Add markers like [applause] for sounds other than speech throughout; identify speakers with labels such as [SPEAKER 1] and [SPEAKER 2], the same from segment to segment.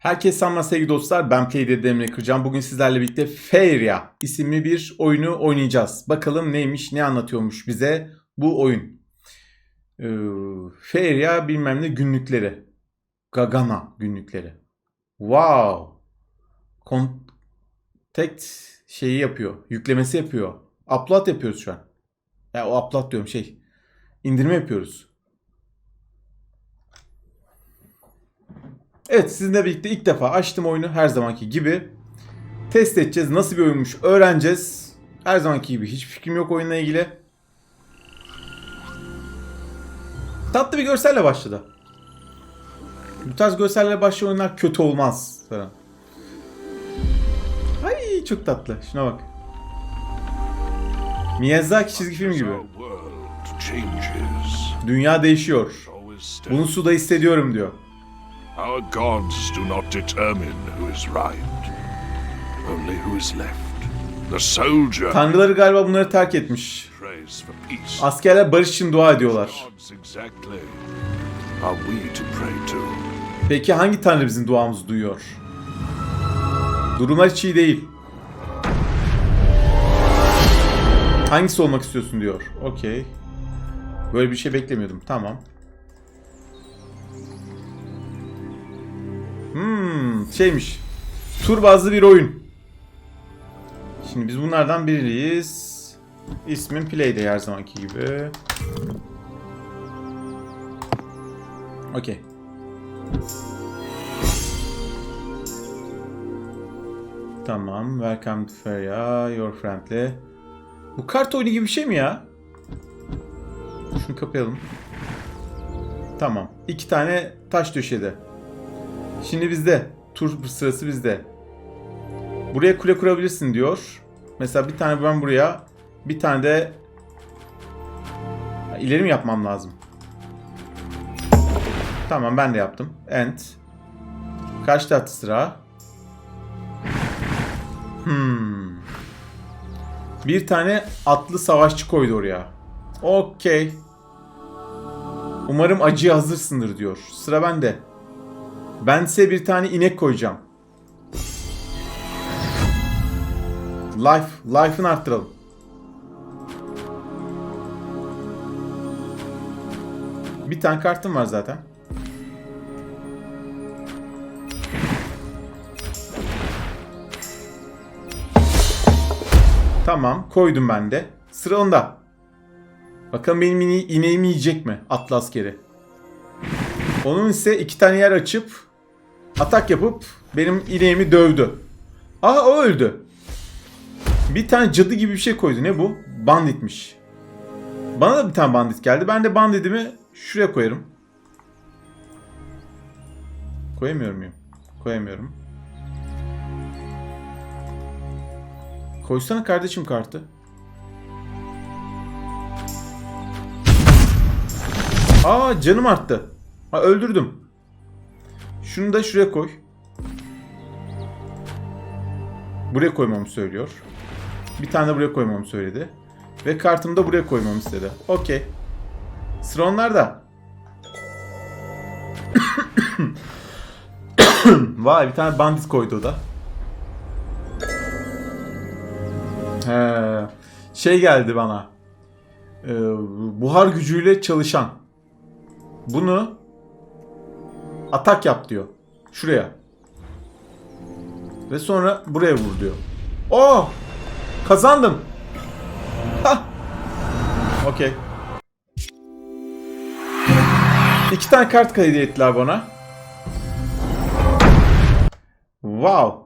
[SPEAKER 1] Herkese selamlar sevgili dostlar. Ben Playdead Emre Kırcan. Bugün sizlerle birlikte Fairia isimli bir oyunu oynayacağız. Bakalım neymiş, ne anlatıyormuş bize bu oyun. Ee, Fairia bilmem ne günlükleri. Gagana günlükleri. Wow. Contact şeyi yapıyor. Yüklemesi yapıyor. Upload yapıyoruz şu an. Ya o upload diyorum şey. İndirme yapıyoruz. Evet sizinle birlikte ilk defa açtım oyunu her zamanki gibi. Test edeceğiz. Nasıl bir oyunmuş öğreneceğiz. Her zamanki gibi hiç fikrim yok oyunla ilgili. Tatlı bir görselle başladı. Bu tarz görsellerle başlayan oyunlar kötü olmaz. Falan. Ay çok tatlı. Şuna bak. Miyazaki çizgi film gibi. Dünya değişiyor. Bunu suda hissediyorum diyor.
[SPEAKER 2] Our gods do not determine who is right, only who is left. The soldier
[SPEAKER 1] Tanrıları galiba bunları terk etmiş.
[SPEAKER 2] prays for peace.
[SPEAKER 1] Askerler barış için dua ediyorlar.
[SPEAKER 2] Gods exactly are we to pray to?
[SPEAKER 1] Peki hangi tanrı bizim duamızı duyuyor? Durumlar hiç iyi değil. Hangisi olmak istiyorsun diyor. Okey. Böyle bir şey beklemiyordum. Tamam. Hmm, şeymiş. Tur bazlı bir oyun. Şimdi biz bunlardan biriyiz. İsmim Play'de her zamanki gibi. Okey. Tamam. Welcome to Feria. Your friendly. Bu kart oyunu gibi bir şey mi ya? Şunu kapayalım. Tamam. İki tane taş döşedi. Şimdi bizde. Tur sırası bizde. Buraya kule kurabilirsin diyor. Mesela bir tane ben buraya. Bir tane de ileri mi yapmam lazım? Tamam ben de yaptım. End. Kaç tatlı sıra? Hmm. Bir tane atlı savaşçı koydu oraya. Okey. Umarım acıya hazırsındır diyor. Sıra bende. Ben size bir tane inek koyacağım. Life, life'ını arttıralım. Bir tane kartım var zaten. Tamam koydum ben de. Sıra onda. Bakalım benim ine ineğimi yiyecek mi atlı askeri. Onun ise iki tane yer açıp atak yapıp benim ineğimi dövdü. Aa o öldü. Bir tane cadı gibi bir şey koydu. Ne bu? Banditmiş. Bana da bir tane bandit geldi. Ben de banditimi şuraya koyarım. Koyamıyor muyum? Koyamıyorum. Koysana kardeşim kartı. Aa canım arttı. Ha öldürdüm. Şunu da şuraya koy. Buraya koymamı söylüyor. Bir tane de buraya koymamı söyledi. Ve kartımı da buraya koymamı istedi. Okey. Sıra onlarda. [coughs] Vay bir tane bandit koydu o da. He, şey geldi bana. Ee, buhar gücüyle çalışan. Bunu atak yap diyor. Şuraya. Ve sonra buraya vur diyor. Oh! Kazandım. Hah. Okey. İki tane kart hediye ettiler bana. Wow.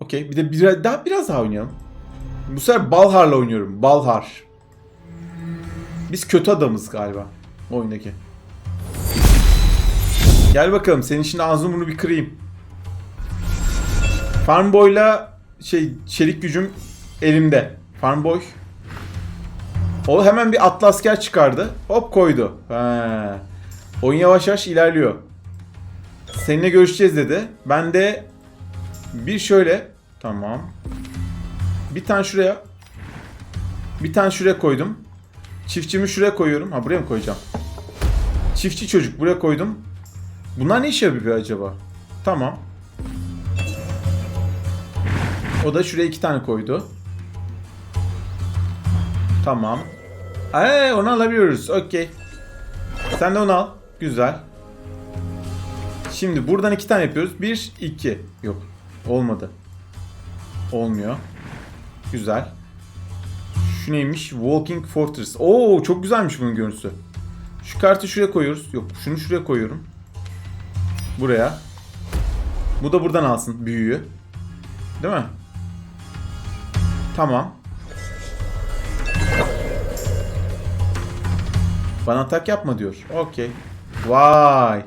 [SPEAKER 1] Okey. Bir de biraz daha biraz daha oynayalım. Bu sefer Balhar'la oynuyorum. Balhar. Biz kötü adamız galiba. Oyundaki. Gel bakalım. Senin şimdi ağzını bunu bir kırayım. Farmboy'la şey çelik gücüm elimde. Farmboy. O hemen bir atlı asker çıkardı. Hop koydu. Ha. Oyun yavaş yavaş ilerliyor. Seninle görüşeceğiz dedi. Ben de bir şöyle tamam. Bir tane şuraya. Bir tane şuraya koydum. Çiftçimi şuraya koyuyorum. Ha buraya mı koyacağım? Çiftçi çocuk buraya koydum. Bunlar ne işe yarıyor acaba? Tamam. O da şuraya iki tane koydu. Tamam. Ee, onu alabiliyoruz. Okey. Sen de onu al. Güzel. Şimdi buradan iki tane yapıyoruz. Bir, iki. Yok. Olmadı. Olmuyor. Güzel. Şu neymiş? Walking Fortress. Oo çok güzelmiş bunun görüntüsü. Şu kartı şuraya koyuyoruz. Yok şunu şuraya koyuyorum. Buraya. Bu da buradan alsın büyüğü. Değil mi? Tamam. Bana atak yapma diyor. Okey. Vay.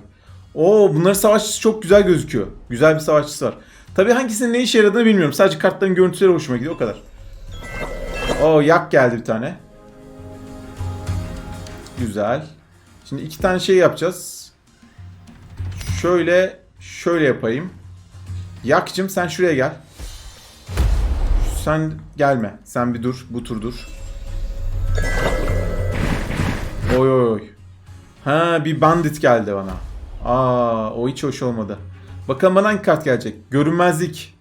[SPEAKER 1] Oo bunların savaşçısı çok güzel gözüküyor. Güzel bir savaşçısı var. Tabii hangisinin ne işe yaradığını bilmiyorum. Sadece kartların görüntüleri hoşuma gidiyor o kadar. Oo yak geldi bir tane. Güzel. Şimdi iki tane şey yapacağız. Şöyle şöyle yapayım. Yakcım sen şuraya gel. Sen gelme. Sen bir dur. Bu tur dur. Oy oy oy. Ha bir bandit geldi bana. Aa o hiç hoş olmadı. Bakalım bana hangi kart gelecek? Görünmezlik.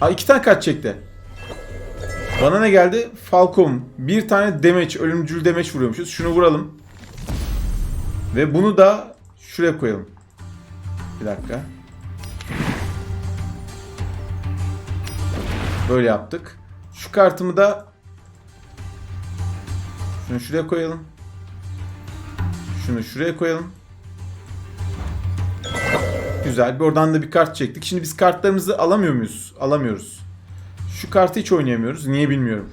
[SPEAKER 1] Aa iki tane kart çekti. Bana ne geldi? Falcon. Bir tane damage, ölümcül damage vuruyormuşuz. Şunu vuralım. Ve bunu da şuraya koyalım. Bir dakika. Böyle yaptık. Şu kartımı da şunu şuraya koyalım. Şunu şuraya koyalım. Güzel. Bir oradan da bir kart çektik. Şimdi biz kartlarımızı alamıyor muyuz? Alamıyoruz. Şu kartı hiç oynayamıyoruz. Niye bilmiyorum.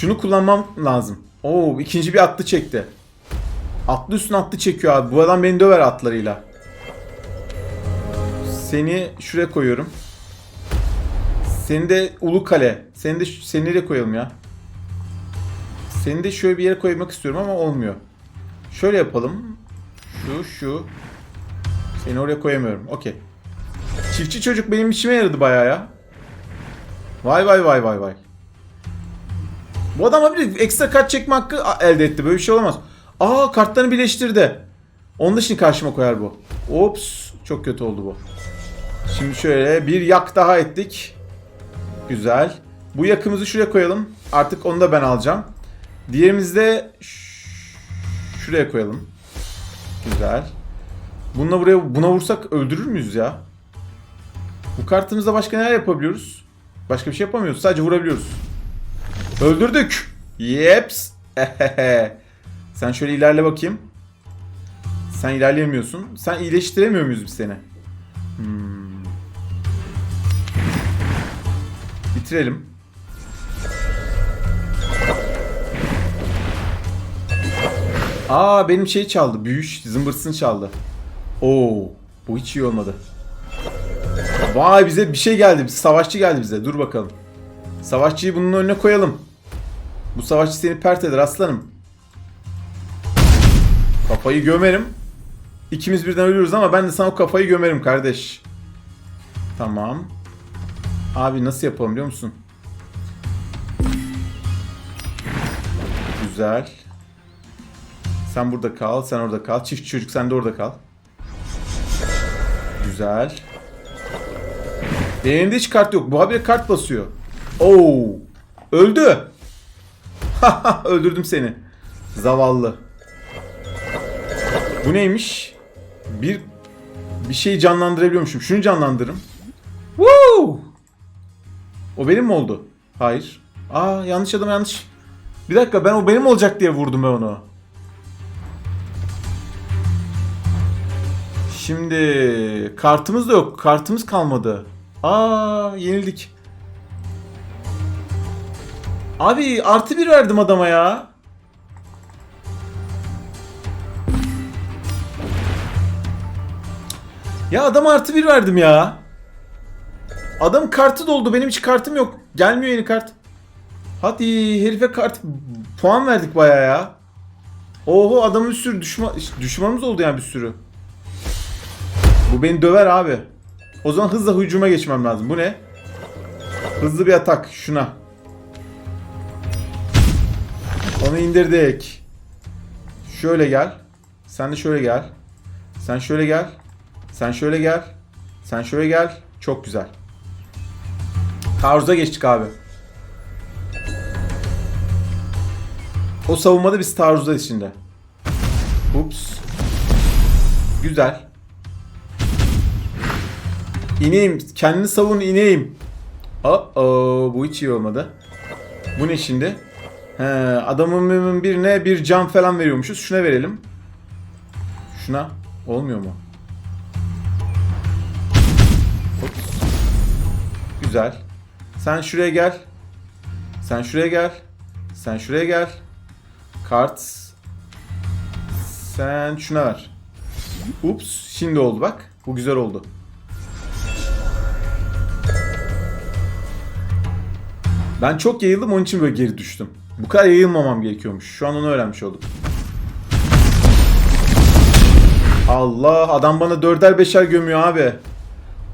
[SPEAKER 1] Şunu kullanmam lazım. Oo, ikinci bir atlı çekti. Atlı üstüne atlı çekiyor abi. Bu adam beni döver atlarıyla. Seni şuraya koyuyorum. Seni de Ulu Kale. Seni de seni nereye koyalım ya? Seni de şöyle bir yere koymak istiyorum ama olmuyor. Şöyle yapalım. Şu şu. Seni oraya koyamıyorum. Okey. Çiftçi çocuk benim işime yaradı bayağı ya. Vay vay vay vay vay. Bu adam bir ekstra kart çekme hakkı elde etti. Böyle bir şey olamaz. Aa kartlarını birleştirdi. Onu da şimdi karşıma koyar bu. Ops. Çok kötü oldu bu. Şimdi şöyle bir yak daha ettik. Güzel. Bu yakımızı şuraya koyalım. Artık onu da ben alacağım. Diğerimizi de şuraya koyalım. Güzel. Bununla buraya buna vursak öldürür müyüz ya? Bu kartımızda başka neler yapabiliyoruz? Başka bir şey yapamıyoruz. Sadece vurabiliyoruz. Öldürdük. Yeps. [laughs] Sen şöyle ilerle bakayım. Sen ilerleyemiyorsun. Sen iyileştiremiyor muyuz biz seni? Hmm. Bitirelim. Aa benim şey çaldı. Büyüş zımbırtısını çaldı. Oo, bu hiç iyi olmadı. Vay bize bir şey geldi. Bir savaşçı geldi bize. Dur bakalım. Savaşçıyı bunun önüne koyalım. Bu savaşçı seni pert eder aslanım. Kafayı gömerim. İkimiz birden ölüyoruz ama ben de sana o kafayı gömerim kardeş. Tamam. Abi nasıl yapalım biliyor musun? Güzel. Sen burada kal, sen orada kal. Çift çocuk sen de orada kal. Güzel. Elinde hiç kart yok. Bu habire kart basıyor. Oo! Öldü. [laughs] Öldürdüm seni. Zavallı. Bu neymiş? Bir bir şeyi canlandırabiliyormuşum. Şunu canlandırırım. Woo! O benim mi oldu? Hayır. Aa yanlış adam yanlış. Bir dakika ben o benim olacak diye vurdum ben onu. Şimdi kartımız da yok. Kartımız kalmadı. Aa yenildik. Abi artı bir verdim adama ya. Ya adama artı bir verdim ya. Adam kartı doldu. Benim hiç kartım yok. Gelmiyor yeni kart. Hadi herife kart puan verdik baya ya. Oho adamın bir sürü düşman düşmanımız oldu yani bir sürü. Bu beni döver abi. O zaman hızla hücuma geçmem lazım. Bu ne? Hızlı bir atak şuna. Onu indirdik. Şöyle gel. Sen de şöyle gel. Sen şöyle gel. Sen şöyle gel. Sen şöyle gel. Çok güzel. Taarruza geçtik abi. O savunmada biz taarruzdayız şimdi. Ups. Güzel. İneyim. Kendini savun ineyim. Oh bu hiç iyi olmadı. Bu ne şimdi? He, adamın birine bir cam falan veriyormuşuz. Şuna verelim. Şuna. Olmuyor mu? Ops. Güzel. Sen şuraya gel. Sen şuraya gel. Sen şuraya gel. Kart. Sen şuna ver. Ups. Şimdi oldu bak. Bu güzel oldu. Ben çok yayıldım onun için böyle geri düştüm. Bu kadar yayılmamam gerekiyormuş. Şu an onu öğrenmiş oldum. Allah adam bana dörder beşer gömüyor abi.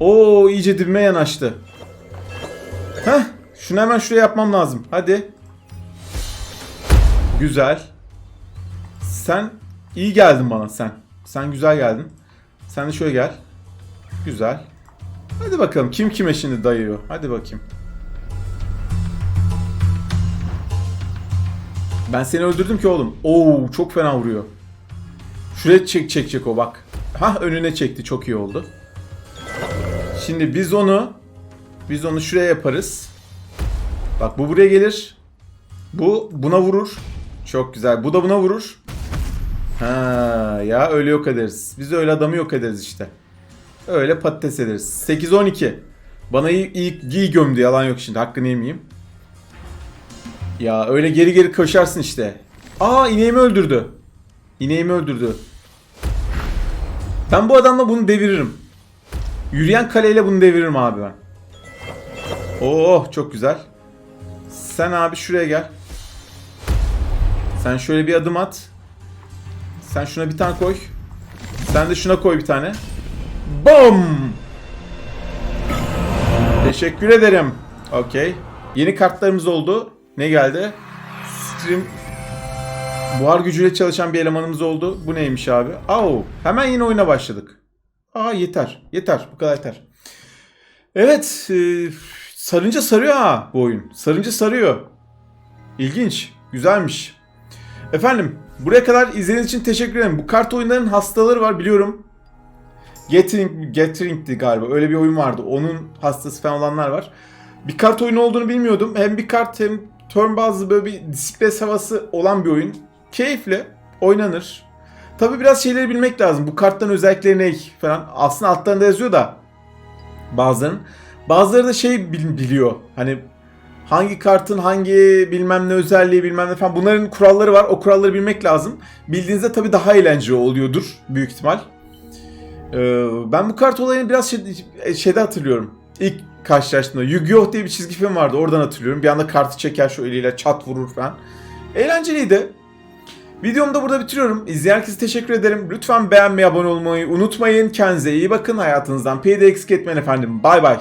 [SPEAKER 1] Oo iyice dibime yanaştı. Heh şunu hemen şuraya yapmam lazım. Hadi. Güzel. Sen iyi geldin bana sen. Sen güzel geldin. Sen de şöyle gel. Güzel. Hadi bakalım kim kime şimdi dayıyor. Hadi bakayım. Ben seni öldürdüm ki oğlum. Oo çok fena vuruyor. Şuraya çek çekecek o bak. Ha önüne çekti çok iyi oldu. Şimdi biz onu biz onu şuraya yaparız. Bak bu buraya gelir. Bu buna vurur. Çok güzel. Bu da buna vurur. Ha ya öyle yok ederiz. Biz öyle adamı yok ederiz işte. Öyle patates ederiz. 8-12. Bana iyi, iyi, iyi gömdü yalan yok şimdi. Hakkını yemeyeyim. Ya öyle geri geri koşarsın işte. Aa ineğimi öldürdü. İneğimi öldürdü. Ben bu adamla bunu deviririm. Yürüyen kaleyle bunu deviririm abi ben. Oh çok güzel. Sen abi şuraya gel. Sen şöyle bir adım at. Sen şuna bir tane koy. Sen de şuna koy bir tane. Bom! Teşekkür ederim. Okey. Yeni kartlarımız oldu. Ne geldi? Stream buhar gücüyle çalışan bir elemanımız oldu. Bu neymiş abi? Au, hemen yine oyuna başladık. Aa yeter. Yeter. Bu kadar yeter. Evet. E, sarınca sarıyor ha bu oyun. Sarınca sarıyor. İlginç. Güzelmiş. Efendim buraya kadar izlediğiniz için teşekkür ederim. Bu kart oyunlarının hastaları var biliyorum. Gathering, Gathering'di galiba. Öyle bir oyun vardı. Onun hastası falan olanlar var. Bir kart oyunu olduğunu bilmiyordum. Hem bir kart hem turn bazlı böyle bir disiplin havası olan bir oyun. Keyifli. Oynanır. Tabi biraz şeyleri bilmek lazım. Bu karttan özellikleri ne falan. Aslında altlarında yazıyor da bazılarının. Bazıları da şey bil- biliyor. Hani hangi kartın hangi bilmem ne özelliği bilmem ne falan. Bunların kuralları var. O kuralları bilmek lazım. Bildiğinizde tabi daha eğlenceli oluyordur büyük ihtimal. Ee, ben bu kart olayını biraz şey, şeyde hatırlıyorum. İlk karşılaştığımda Yu-Gi-Oh diye bir çizgi film vardı. Oradan hatırlıyorum. Bir anda kartı çeker şu eliyle çat vurur falan. Eğlenceliydi. Videomu da burada bitiriyorum. İzleyen herkese teşekkür ederim. Lütfen beğenmeyi, abone olmayı unutmayın. Kendinize iyi bakın. Hayatınızdan peyde eksik etmeyin efendim. Bay bay.